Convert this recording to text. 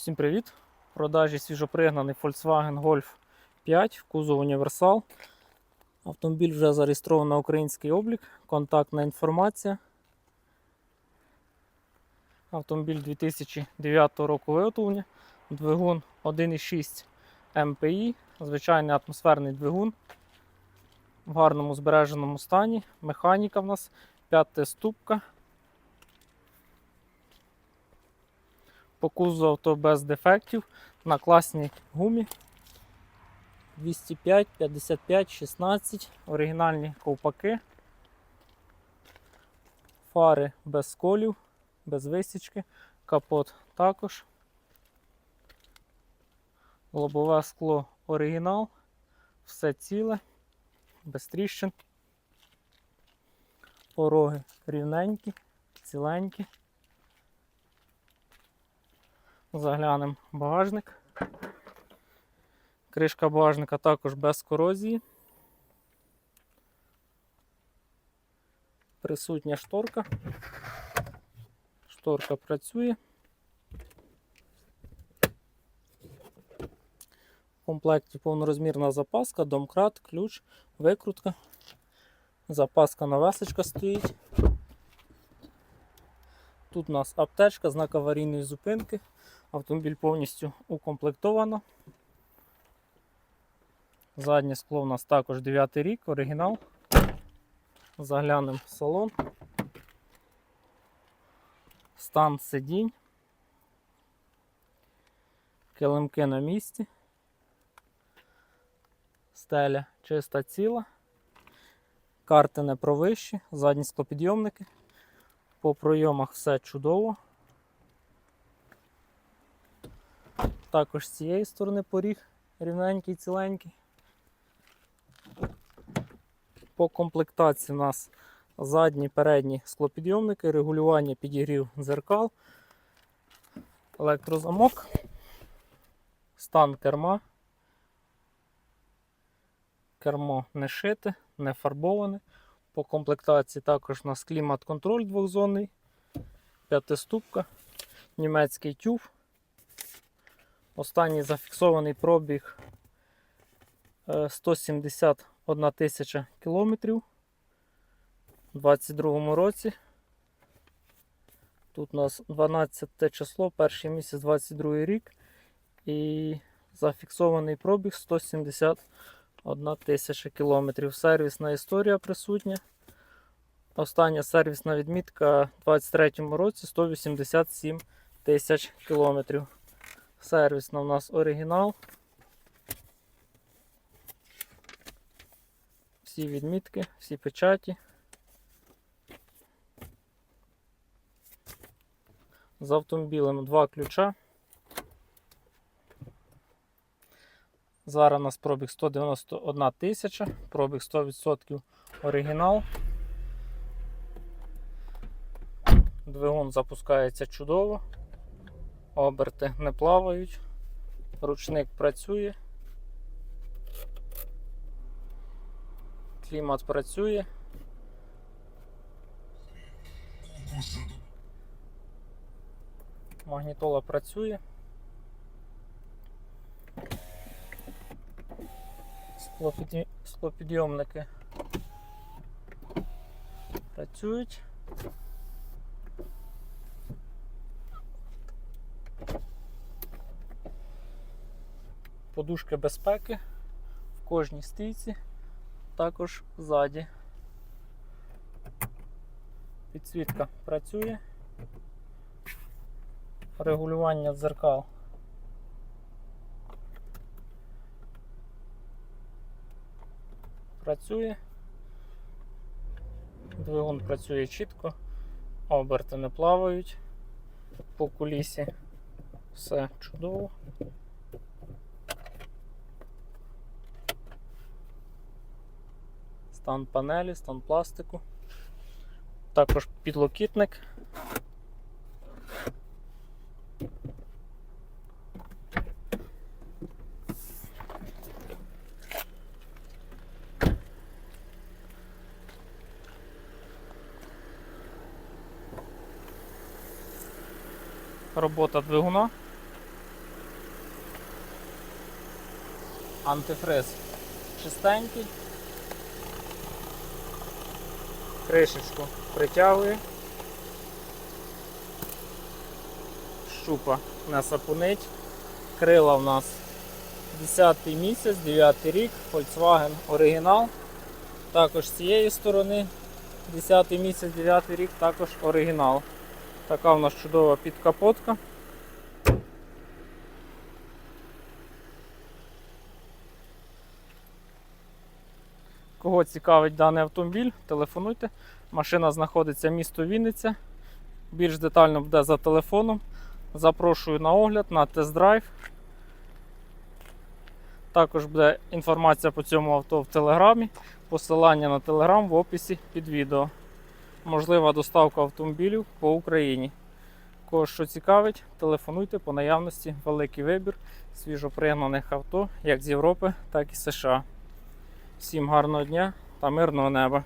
Всім привіт! В продажі свіжопригнаний Volkswagen Golf 5, кузов універсал. Автомобіль вже зареєстрований на український облік, контактна інформація. Автомобіль 2009 року виготовлення, двигун 1,6 МПІ, звичайний атмосферний двигун в гарному збереженому стані. Механіка в нас, п'ята ступка. По кузову авто без дефектів на класній гумі. 205, 55, 16, оригінальні ковпаки. Фари без сколів, без висічки, капот також. Лобове скло оригінал, все ціле, без тріщин. Пороги рівненькі, ціленькі. Заглянемо багажник. Кришка багажника також без корозії. Присутня шторка. Шторка працює. В комплекті повнорозмірна запаска, домкрат, ключ, викрутка. Запаска навесочка стоїть. Тут у нас аптечка, знак аварійної зупинки. Автомобіль повністю укомплектовано. Заднє скло у нас також 9 рік, оригінал. Заглянемо в салон. Стан сидінь. Килимки на місці. Стеля чиста ціла. Карти не провищі, задні склопідйомники. По пройомах все чудово. Також з цієї сторони поріг рівненький, ціленький. По комплектації у нас задні передні склопідйомники, регулювання підігрів дзеркал, електрозамок, стан керма. Кермо не шите, не фарбоване. По комплектації також у нас клімат-контроль двохзонний, п'ятиступка, німецький тюф. Останній зафіксований пробіг е, 171 тисяча кілометрів у 2022 році. Тут у нас 12 число, перший місяць 22 рік. І зафіксований пробіг 171 тисяча кілометрів. Сервісна історія присутня. Остання сервісна відмітка у 2023 році 187 тисяч кілометрів. Сервісна у нас оригінал. Всі відмітки, всі печаті. З автомобілем два ключа. Зараз у нас пробіг 191 тисяча, пробіг 100% оригінал. Двигун запускається чудово. Оберти не плавають, ручник працює, клімат працює. Магнітола працює. Склопідйомники працюють. подушки безпеки в кожній стійці, також ззаді. Підсвітка працює. Регулювання дзеркал. Працює. Двигун працює чітко, оберти не плавають, по кулісі все чудово. стан панелі, стан пластику. Також підлокітник. робота двигуна. Антифриз чистенький. Кришечку притягує. Щупа не сапунить. Крила в нас 10 місяць, 9 рік, Volkswagen оригінал. Також з цієї сторони 10 місяць, 9 рік, також оригінал. Така в нас чудова підкапотка. Кого цікавить даний автомобіль, телефонуйте. Машина знаходиться місто Вінниця. Більш детально буде за телефоном. Запрошую на огляд, на тест-драйв. Також буде інформація по цьому авто в телеграмі. Посилання на телеграм в описі під відео. Можлива доставка автомобілів по Україні. Кого що цікавить, телефонуйте по наявності великий вибір свіжопригнаних авто як з Європи, так і США. Всім гарного дня та мирного неба!